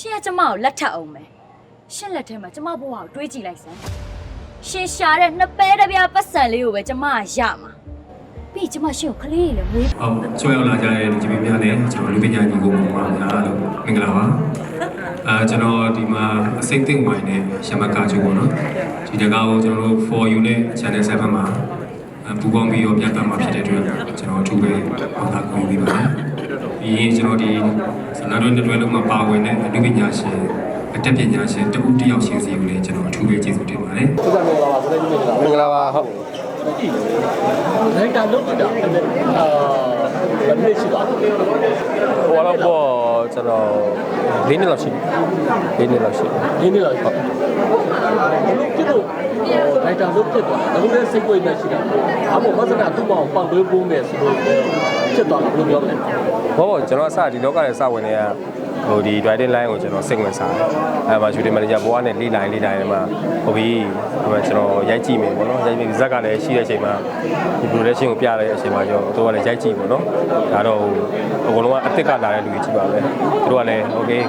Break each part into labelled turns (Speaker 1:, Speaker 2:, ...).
Speaker 1: ရှင်ကကျမကိုလက်ထပ်အောင်မယ်ရှင်လက်ထဲမှာကျမဘဝကိုတွေးကြည့်လိုက်စမ်းရှင်ရှာတဲ့နှစ်ပဲတစ်ပြားပတ်စံလေးကိုပဲကျမကရမှာပြီးကျမရှင်ကိုကလေးလေးမွေး
Speaker 2: ဟုတ်ကျွေးရောက်လာကြတဲ့ဒီပြည်များနဲ့ကျွန်တော်လူပညာညီကိုပုံပါများလို့မင်္ဂလာပါအာကျွန်တော်ဒီမှာအစိမ့်သိမ့်ဝိုင်းနဲ့ရမကာကျူပေါ့နော်ဒီတကားကိုကျွန်တော်တို့ for you နဲ့ channel 7မှာအပူပေါင်းပြီးတော့ပြသမှာဖြစ်တဲ့အတွက်ကျွန်တော်အထူးပဲဟောတာကိုပြီးပါတယ်ပြီးရင်ကျွန်တော်ဒီ ဇနာတွဲတွဲလုံးမှာပါဝင်တဲ့အလူပညာရှင်အတက်ပညာရှင်တဦးတစ်ယောက်ချင်းစီကိုလည်းကျွန်တော်အထူးပဲကျေးဇူးတင်ပါတယ်
Speaker 3: သူကမင်္ဂလာပါဆိုတဲ့မင်္ဂလာ
Speaker 4: မင်္ဂလာပါဟုတ်
Speaker 3: လိုက်တာလုပ်တာအာဘယ်လိုရှိပါလဲ
Speaker 4: ဟိုတော့ပေါ့ကျွန်တော်၄နှစ်လောက်ရှိပြီ၄နှစ်လောက်ရှိပြီ
Speaker 3: ဒီနေ့လောက်ဟုတ်ဘယ်လိုဖြစ်လို့လိုက်တာလုပ်ဖြစ်သွားတယ်ဒါလည်းစိတ်ကိုယ်ပဲရှိတာအမေဘာသာသူ့မောင်ပန်သွေးပုံးနေဆိုလို့ ဖြစ်သွားတယ်ဘယ်လိုပြောမလဲ
Speaker 4: ဘောပေါ့ကျွန်တော်အစဒီလောကရဲ့စဝင်တွေကဟိုဒီ driving line ကိုကျွန်တော်စိတ်ဝင်စားတယ်အဲမှာ shooting manager ဘောကနေလေးလိုက်လေးလိုက်မှာဟိုပြီးဟိုကျွန်တော်ရိုက်ကြည့်မယ်ပေါ့နော်ရိုက်ပြီးဇက်ကလည်းရှိတဲ့အချိန်မှာဒီ production ကိုပြရတဲ့အချိန်မှာကျွန်တော်တို့ကလည်းရိုက်ကြည့်ပေါ့နော်ဒါတော့အကုန်လုံးကအစ်စ်ကလာတဲ့လူကြီးပါပဲသူတို့ကလည်း okay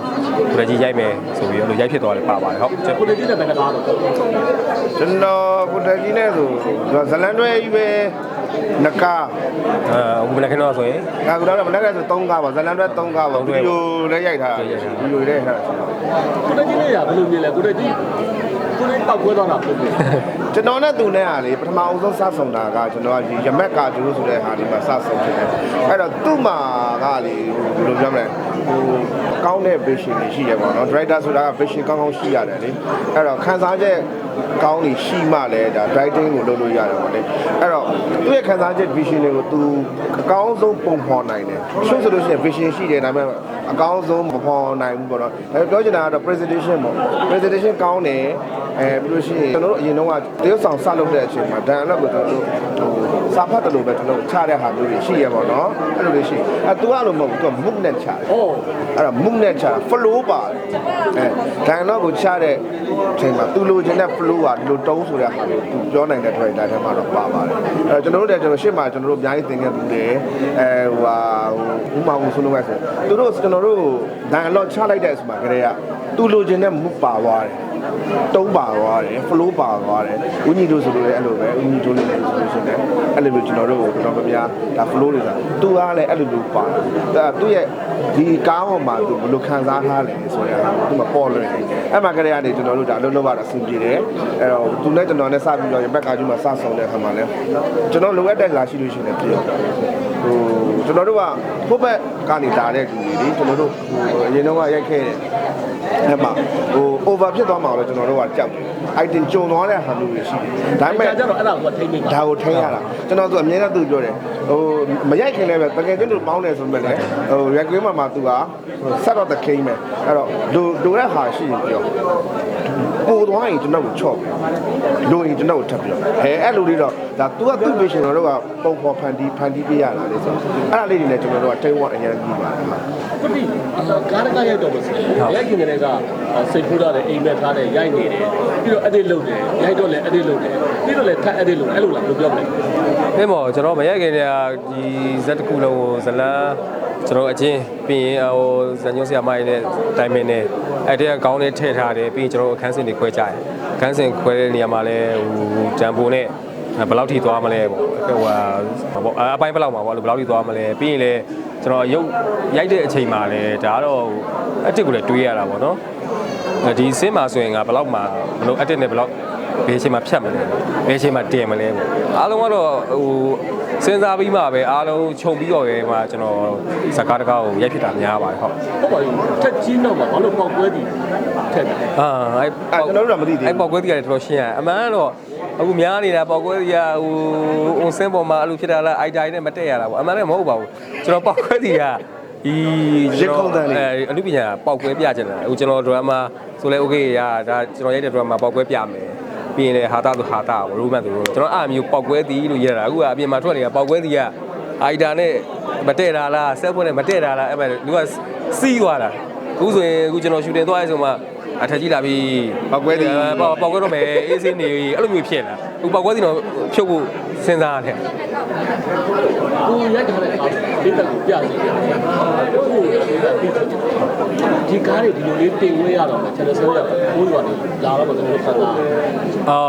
Speaker 4: ပရိုဂျက်ရိုက်မယ်ဆိုပြီးတော့ရိုက်ဖြစ်သွားတယ်ပါပါတယ်ဟုတ်ကျွန်
Speaker 3: ကိုလေးနဲ့ဘယ်ကလားတော့
Speaker 5: ကျွန်တော်ကိုတက်ကြီးနဲ့ဆိုဇလန်တွဲကြီးပဲ နကား
Speaker 4: တော်ဟိုမနေ့ကတော့ဆိုရင်
Speaker 5: ဒါကတော့မနေ့ကဆို3ကားပါဇလန်တွဲ3ကားပါဗီဒီယိုလည်းရိုက်ထားဗီဒီယိုလည်းရိုက်ထား
Speaker 3: ကိုလေးကြီးနဲ့ရဘယ်လိုမြင်လဲကိုလေးကြီးကို လေးပောက်ကွဲသွားတာပုံပဲ
Speaker 5: ကျွန်တော်နဲ့သူနဲ့ကလေပထမအဆုံးစဆုံတာကကျွန်တော်ကဒီရမက်ကာကျိုးဆိုတဲ့ဟာလေးမှာစဆုံဖြစ်တယ်အဲ့တော့သူ့မှာကလေဘယ်လိုပြောမလဲဟိုကောင်းတဲ့ vision တွေရှိရပါတော့ director ဆိုတာက vision ကောင်းကောင်းရှိရတယ်လေအဲ့တော့ခန်းစားချက်ကောင်းနေရှိမှလည်းဒါ writing ကိုလုပ်လို့ရတယ်ပေါ့လေအဲ့တော့သူ့ရဲ့ခန်းစားချက် vision တွေကိုသူအကောင်းဆုံးပုံဖော်နိုင်တယ်ရှင်းဆိုလို့ရှိရင် vision ရှိတယ်ဒါပေမဲ့အကောင်းဆုံးမဖော်နိုင်ဘူးပေါ့နော်ဒါပြောချင်တာကတော့ presentation ပေါ့ presentation ကောင်းတယ် အဲပြီးလို့ရှိရင်ကျွန်တော်တို့အရင်တော့ကတရုတ်ဆောင်စလုပ်တဲ့အချိန်မှာ dialogue ကိုကျွန်တော်တို့ဟိုစာဖတ်တယ်လို့ပဲကျွန်တော်တို့ချတဲ့ဟာမျိုးတွေရှိရပါတော့အဲ့လိုလေးရှိအဲ तू အဲ့လိုမဟုတ်ဘူး तू က move နဲ့ချတယ်
Speaker 3: ဩ
Speaker 5: အဲ့တော့ move နဲ့ချတာ flow ပါတယ်အဲ dialogue ကိုချတဲ့အချိန်မှာ तू လိုချင်တဲ့ flow ကဒီလိုတုံးဆိုတဲ့ဟာမျိုး तू ပြောနိုင်တဲ့ director ထဲမှာတော့ပါပါတယ်အဲကျွန်တော်တို့လည်းကျွန်တော်ရှေ့မှာကျွန်တော်တို့အများကြီးသင်ခဲ့ဘူးတယ်အဲဟိုဟာဟိုဥမာဟိုဆိုလို့ပဲဆိုသူတို့ကျွန်တော်တို့ dialogue ချလိုက်တဲ့အချိန်မှာကလေးက तू လိုချင်တဲ့ move ပါသွားတယ် တုံးပါသွားတယ် flow ပါသွားတယ်ဦးညီတို့ဆိုလို့လည်းအဲ့လိုပဲဦးညီတို့လည်းဆိုလို့ရှိရင်အဲ့လိုမျိုးကျွန်တော်တို့ကိုကျွန်တော်များဒါ flow တွေဆိုတာသူကလည်းအဲ့လိုမျိုးပါဒါသူ့ရဲ့ဒီကားပေါ်မှာသူဘယ်လိုခံစားထားလဲဆိုရတာသူမပေါ်လွင်တယ်အဲ့မှာကလေးကနေကျွန်တော်တို့ဒါအလုပ်လုပ်ရတာအဆင်ပြေတယ်အဲ့တော့သူနဲ့ကျွန်တော်နဲ့စပြီးတော့ဘက်ကကျူးမှာစဆောင်တဲ့အခါမှာလည်းကျွန်တော်လိုအပ်တဲ့လာရှိလို့ရှိရင်လည်းပြေဟို ကျွန်တော်တို့ကဘုတ်ဘက်ကနေလာတဲ့လူတွေလေကျွန်တော်တို့ဟိုအရင်တော့ကရိုက်ခဲ့တယ်အဲ့မှာဟို over ဖြစ်သွားမှာလို့ကျွန်တော်တို့ကကြောက်တယ် item ကျုံသွားတဲ့ဟာမျိုးတွေရှိတယ်ဒါပေမဲ့
Speaker 3: ဒါကြတော့အဲ့ဒါကိုထိမ့်နေတာ
Speaker 5: ဒါကိုထိန်းရတာကျွန်တော်သူအမြဲတမ်းသူပြောတယ်ဟိုမရိုက်ခင်လည်းပဲတကယ်ချင်းလို့ပေါင်းတယ်ဆိုမဲ့လည်းဟိုရက်ကွေးမှာမှာသူကဆက်တော့တခိန်းပဲအဲ့တော့လူလူတဲ့ဟာရှိရင်ပြော ပို့သွားရင်ကျွန်တော်ကိုချော့လူရင်ကျွန်တော်ကိုထပ်ပြောဟဲအဲ့လိုလေးတော့ဒါ तू ကသူ့ vision တော့ကပုံဖော်ဖန်တီးဖန်တီးပေးရတာလေဆိုအဲ့ဒါလေးတွေလည်းကျွန်တော်တို့ကထိန်းဝအရင်ကြီးပါတယ်ဟာ
Speaker 3: ခုတိကားတကားရိုက်တော့မစရိုက်ခင်ကလေးကစိတ်ဖူးတာတဲ့အိမ်မက်ထားတဲ့ရိုက်နေတယ်ပြီးတော့ edit လုပ်တယ်ရိုက်တော့လည်း edit လုပ်တယ်ပြီးတော့လည်းထပ် edit လုပ်အဲ့လိုလားဘယ်လိုပြောမလဲ
Speaker 4: အင်းမော်ကျွန်တော်မရိုက်ခင်တည်းကဒီဇက်တစ်ခုလုံးကိုဇလန်း ကျွန်တော်အချင်းပြီးရင်ဟိုဇန်ညုံဆရာမကြီးနဲ့တိုင်ပင်နဲ့အဲ့တည်းကကောင်းလေးထည့်ထားတယ်ပြီးရင်ကျွန်တော်အခန်းစင်တွေခွဲကြတယ်အခန်းစင်ခွဲတဲ့နေရာမှာလဲဟိုဂျမ်ပိုနဲ့ဘယ်လောက်ထိသွားမလဲပေါ့ဟိုဟာပေါ့အပိုင်းဘယ်လောက်မှာပေါ့ဘယ်လောက်ထိသွားမလဲပြီးရင်လဲကျွန်တော်ရုပ်ရိုက်တဲ့အချိန်မှာလဲဒါကတော့အတစ်ကိုလည်းတွေးရတာပေါ့နော်ဒီစင်းမှာဆိုရင်ငါဘယ်လောက်မှာဘယ်လိုအတစ်နဲ့ဘယ်လောက်ဘယ်အချိန်မှာဖြတ်မလဲဘယ်အချိန်မှာတင်မလဲပေါ့အားလုံးကတော့ဟို စဉ်းစားပြီးမှပဲအားလုံးခြုံပြီးတော့ရဲမှာကျွန်တော်ဇကားတကားကိုရိုက်ဖြစ်တာများပါတယ်ဟုတ်
Speaker 3: ဟုတ်ပါဘူးထက်ကြီးတော့မှာဘာလို့ပေါက်ကွဲသည်ထက်တယ်
Speaker 4: အာအဲ့
Speaker 5: အဲ့ကျွန်တော်တို့ကမသိသေးဘူး
Speaker 4: အဲ့ပေါက်ကွဲတီးရတယ်တော်တော်ရှင်းရတယ်အမှန်ကတော့အခုများနေတာပေါက်ကွဲတီးကဟိုအွန်စင်းပေါ်မှာအဲ့လိုဖြစ်တာလားအိုက်တိုင်းနဲ့မတက်ရတာပေါ့အမှန်လည်းမဟုတ်ပါဘူးကျွန်တော်ပေါက်ကွဲတီးကဒီ
Speaker 5: ရစ်ခုံတန်းလေး
Speaker 4: အဲအမှုပညာပေါက်ကွဲပြချင်တယ်အခုကျွန်တော်ဒရမာဆိုလဲโอเคရဒါကျွန်တော်ရိုက်တဲ့ဒရမာပေါက်ကွဲပြမယ် ပြီးရင်လည်းဟာတာဆိုဟာတာပေါ့ရိုးမတ်ဆိုကျွန်တော်အားမျိုးပေါက်ကွဲတီးလို့ရတာအခုကအပြင်မှာထွက်နေတာပေါက်ကွဲတီးကအိုက်တာနဲ့မတက်တာလားဆက်ဖွင့်နဲ့မတက်တာလားအဲ့မဲ့လူကစီးသွားတာအခုဆိုရင်အခုကျွန်တော်ရှူတင်သွားရဲဆိုမှအထက်ကြီးလာပြီး
Speaker 5: ပောက်ကွဲသည်
Speaker 4: ပေါက်ပေါက်ကွဲတော့မယ်အေးစင်းနေအဲ့လိုမျိုးဖြစ်လာအခုပေါက်ကွဲစီတော့ဖြုတ်ဖို့စဉ်းစားရတယ်
Speaker 3: ကိုရိုက်ထားတဲ့အခါဒီတက်ကိုပြစီတယ်ကိုရိုက်တာပြီးတယ်ဒီကားတွေဒီလိုလေးတင်ခွင့်ရတော့ကျွန်တော်ဆိုရကိုးရွာနေလာတော့ကျွန်တော်ဖတ်တာ
Speaker 4: အာ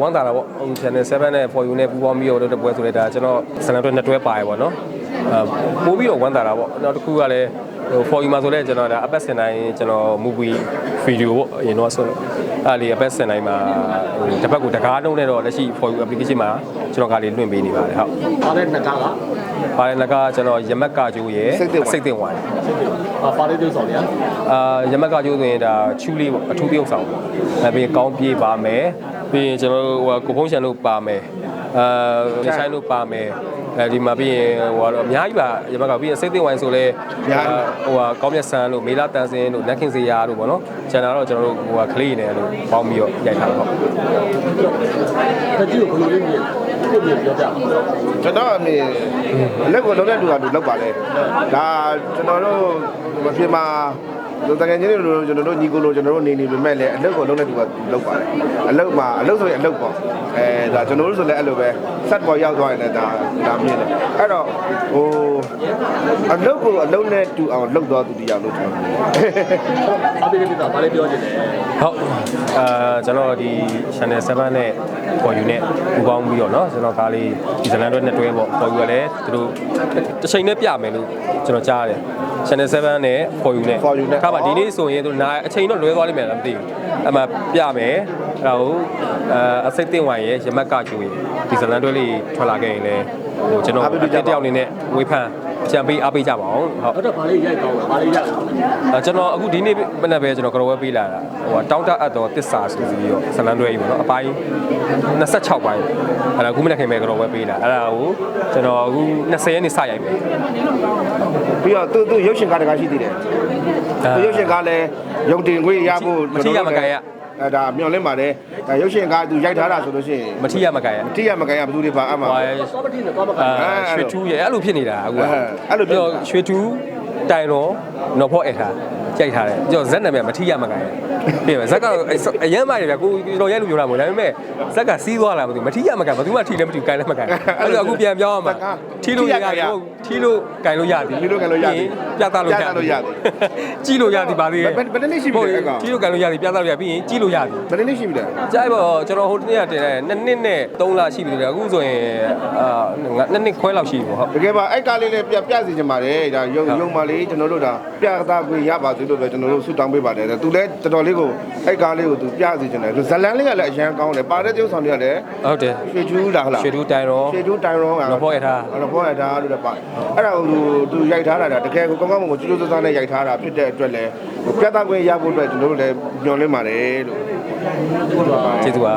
Speaker 4: ဝမ်းသာတာပေါ့ဟို channel 7နဲ့ for you နဲ့ပူပေါင်းပြီးတော့တပွဲဆိုလဲဒါကျွန်တော်စနပ်တွဲနှစ်တွဲပါရပေါ့နော်အာပို့ပြီးတော့ဝမ်းသာတာပေါ့နောက်တစ်ခုကလည်းဟို for you မှာဆိုလဲကျွန်တော်ဒါအပတ်စင်တိုင်းကျွန်တော် movie video ပေါ့အရင်တော့ဆို အဲ့လေအပတ်စင်တိုင်းမှာဟိုတစ်ပတ်ကိုတကားတုံးနဲ့တော့လက်ရှိ for you application မှာကျွန်တော်ကလေးလွှင့်ပေးနေပါတယ်ဟုတ်
Speaker 3: ပါတဲ့နှစ်ကားက
Speaker 4: ပါတယ်လကကျွန်တော်ရမက်ကကျိုးရယ်စိတ်တင်ဝိုင်း
Speaker 3: ပါပါတဲ့သူဆောင်ရ
Speaker 4: အာရမက်ကကျိုးဆိုရင်ဒါချူလေးပေါ့အထူးပြုံးဆောင်အဲပြီးကောင်းပြေးပါမယ်ပြီးရင်ကျွန်တော်တို့ဟိုကိုဖုံးရှန်တို့ပါမယ်အာနေဆိုင်တို့ပါမယ် အဲဒီမှာပြီးရင်ဟိုကတော့အများကြီးပါရမက်ကပြီးရင်စိတ်သိဝိုင်းဆိုလဲဟိုကကောင်းမြတ်ဆန်းတို့မေလာတန်စင်းတို့လက်ခင်စေရာတို့ပေါ့နော်ကျန်တာတော့ကျွန်တော်တို့ဟိုကကလေးနေလို့ပေါင်းပြီးတော့ရိုက်ထားတော့
Speaker 3: တကြီးကိုဘယ်လိုလေးမြင်ကိုမြင်ပြောပြ
Speaker 5: ကျွန်တော်အမေလက်ကိုလုံးတဲ့လူကလူလောက်ပါလေဒါကျွန်တော်တို့မဖြစ်မှာလူ တကယ်ချင်းတွေလိုကျွန်တော်တို့ညီကိုလိုကျွန်တော်တို့နေနေပေမဲ့လည်းအလုပ်ကိုလုံးတဲ့လူကလောက်ပါတယ်အလုပ်မှာအလုပ်ဆိုရင်အလုပ်ပေါ့အဲဒါကျွန်တော်တို့ဆိုလည်းအဲ့လိုပဲဆက်ပေါ်ရောက်သွားရင်လည်းဒါဒါမြင်တယ်အဲ့တော့ဟိုအလုပ်ကိုအလုပ်နဲ့တူအောင်လုပ်သွားသူတရားလို့ကျွန်တော်မြင်တယ်
Speaker 3: အပေးပြတာဘာလေးပြောချင်လဲ
Speaker 4: ဟုတ်အာကျွန်တော်ဒီ channel 7နဲ့ for you နဲ့ပူပေါင်းပြီးတော့เนาะကျွန်တော်ကားလေးဒီဇလန်တွဲနဲ့တွဲပေါ့ for you ကလည်းသူတို့တစ်ချိန်နဲ့ပြမယ်လို့ကျွန်တော်ကြားရတယ် channel 7နဲ့ for you နဲ့
Speaker 5: For You နဲ့
Speaker 4: ခါပါဒီနေ့ဆိုရင်သူနာအချိန်တော့လွဲသွားလိမ့်မယ်လားမသိဘူးအမှပြမယ်အဲ့ဒါကိုအာအစိတ်တင်ဝိုင်ရဲ့ရမက်ကကျိုးရဲ့ဒီဇလန်တွဲလေးထွက်လာခဲ့ရင်လည်းဟိုကျွန်တော်
Speaker 5: အားပေးကြပါ
Speaker 4: တစ်ယောက်အနေနဲ့ဝေဖန် ချန်ပေးအားပေးကြပါအောင်ဟုတ်
Speaker 3: တော့တော့ဘာလေးရိုက်ကောင်းလဲဘာလေးရိုက်အောင်လဲ
Speaker 4: အဲကျွန်တော်အခုဒီနေ့မနေ့ပဲကျွန်တော်ကရောဝဲပေးလာတာဟိုတောင်းတအပ်တော်တစ္ဆာဆိုပြီးတော့ဇလန်တွဲကြီးပေါ့နော်အပိုင်း26ပိုင်းအဲ့ဒါအခုမနေ့ခင်ပဲကရောဝဲပေးလာအဲ့ဒါကိုကျွန်တော်အခု20ရက်နေ့စရိုက်မယ်
Speaker 5: ပြီးတော့သူသူရုပ်ရှင်ကားတကားရှိသေးတယ်သူရုပ်ရှင်ကားလည်းရုံတင်ခွင့်ရဖို့
Speaker 4: မထီရမကန်ရ
Speaker 5: အဲဒါမျောလင့်ပါတယ်ဒါရုပ်ရှင်ကားသူရိုက်ထားတာဆိုလို့ရှိရင်
Speaker 4: မထီရမကန်ရ
Speaker 5: တိရမကန်ရဘယ်သူတွေပါအမှ
Speaker 4: ဟို
Speaker 3: ကောပတိနဲ့ကောမက
Speaker 4: အာရွှေထူးရဲ့အဲ့လိုဖြစ်နေတာအခုက
Speaker 5: အဲ့လိုဖြစ်
Speaker 4: တော့ရွှေထူးတိုင်တော်နော်ဖော့အထားကြိုက်ထားတယ်ကြောဇက်နာမည်မထီရမကန်ရ ပြင်ဇက်ကတော့အရမ်းမိုက်တယ်ဗျကိုတော်ရဲလို့ပြောတာမဟုတ်ဒါပေမဲ့ဇက်ကစီးသွားလာမသိဘူးမထီရမကန်ဘယ်သူမှထီလည်းမထီကန်လည်းမကန်အဲ့တော့အခုပြန်ပြောင်းရမှာထီလို့ရရတယ်ထီလို့ကန်လို့ရသည်
Speaker 5: ဒီလိုကန်လို့ရသည်
Speaker 4: ပြသလို့ရ
Speaker 5: ပြသလို့ရသည်
Speaker 4: ကြီးလို့ရသည်ပါသေးရဲ့
Speaker 5: ဘယ်ဘယ်နှစ်နှစ်ရှိပြီလဲအဲ့ကောင်
Speaker 4: ကြီးလို့ကန်လို့ရသည်ပြသလို့ရပြီးရင်ကြီးလို့ရသည်
Speaker 5: ဘယ်နှစ်ရှိပြီလဲ
Speaker 4: ကြိုက်ပါတော့ကျွန်တော်ဟိုတနေ့ကတင်တယ်နှစ်နှစ်နဲ့3လရှိပြီလေအခုဆိုရင်အာနှစ်နှစ်ခွဲလောက်ရှိပြီပေါ့ဟုတ်
Speaker 5: တကယ်ပါအဲ့ကားလေးလည်းပြပြစီချင်ပါတယ်ဒါရုံရုံမလေးကျွန်တော်တို့ဒါပြသားခွင့်ရပါစေလို့ပဲကျွန်တော်တို့ဆုတောင်းပေးပါတယ်သူလည်းတော်တော်လေးကိုအဲ့ကားလေးကိုသူပြစီချင်တယ်ဇလန်းလေးကလည်းအရန်ကောင်းတယ်ပါတဲ့ကျုပ်ဆောင်တွေကလည်း
Speaker 4: ဟုတ်တယ်
Speaker 5: ရွှေချူးလားဟလား
Speaker 4: ရွှေထူးတိုင်တော်
Speaker 5: ရွှေချူးတိုင်ရော
Speaker 4: နော်ဖော့ရထား
Speaker 5: နော်ဖော့ရထားလို့လည်းပါအဲ့ဒါကိုသူသူရိုက်ထားတာဒါတကယ်ကိုကောင်းကောင်းမွန်မွန်ကျူးကျူးသားသားနဲ့ရိုက်ထားတာဖြစ်တဲ့အတွက်လည်းပြသခွင့်ရဖို့အတွက်ကျွန်တော်တို့လည်းညွှန်လင်းပါတယ်လို့
Speaker 4: ကျေးဇူးပါ